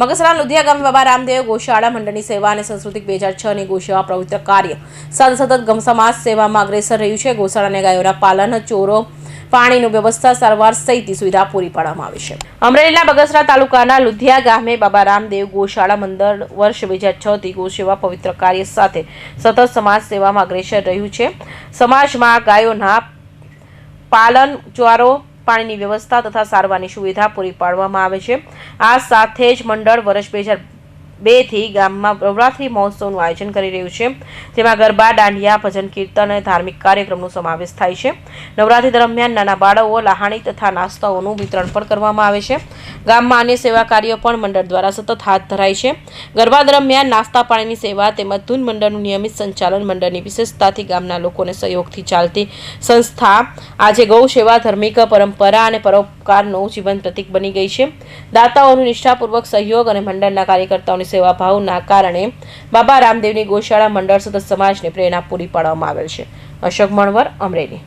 મગસરા લુધિયા ગામે બાબા રામદેવ ગોશાળા મંડળની સેવા અને સંસ્કૃતિક બે હજાર છની ગોસેવા પવિત્ર કાર્ય. સાથે સતત ગમ સમાજ સેવામાં અગ્રેસર રહ્યું છે. ગોશાળાને ગાયોના પાલન, ચોરો, પાણીનું વ્યવસ્થા સારવાર સહિતની સુવિધા પૂરી પાડવામાં આવી છે. અમરેલીના બગસરા તાલુકાના લુધિયા ગામે બાબા રામદેવ ગોશાળા મંડળ વર્ષ બે હજાર છથી ગોસેવા પવિત્ર કાર્ય સાથે સતત સમાજ સેવામાં અગ્રેસર રહ્યું છે. સમાજમાં ગાયોના પાલન, ચારો પાણીની વ્યવસ્થા તથા સારવારની સુવિધા પૂરી પાડવામાં આવે છે. આ સાથે જ મંડળ વર્ષ બે હજાર બેથી ગામમાં નવરાત્રિ મહોત્સવનું આયોજન કરી રહ્યું છે. જેમાં ગરબા, દાંડિયા, ભજન, કીર્તન અને ધાર્મિક કાર્યક્રમનો સમાવેશ થાય છે. નવરાત્રી દરમિયાન નાના બાળકો લહાણી તથા નાસ્તાઓનું વિતરણ પણ કરવામાં આવે છે. ગામમાં અન્ય સેવા કાર્યો પણ મંડળ દ્વારા સતત હાથ ધરાય છે. ગરબા દરમિયાન નાસ્તા, પાણીની સેવા તેમજ ધૂન મંડળનું નિયમિત સંચાલન મંડળની વિશેષતાથી ગામના લોકોને સહયોગથી ચાલતી સંસ્થા આજે ગૌ સેવા, ધાર્મિક પરંપરા અને પરોપકારનું જીવન પ્રતીક બની ગઈ છે. દાતાઓનું નિષ્ઠાપૂર્વક સહયોગ અને મંડળના કાર્યકર્તાઓની સેવા ભાવના કારણે બાબા રામદેવની ગોશાળા મંડળ સતત સમાજને પ્રેરણા પૂરી પાડવામાં આવેલ છે. અશોક મણવર, અમરેલી.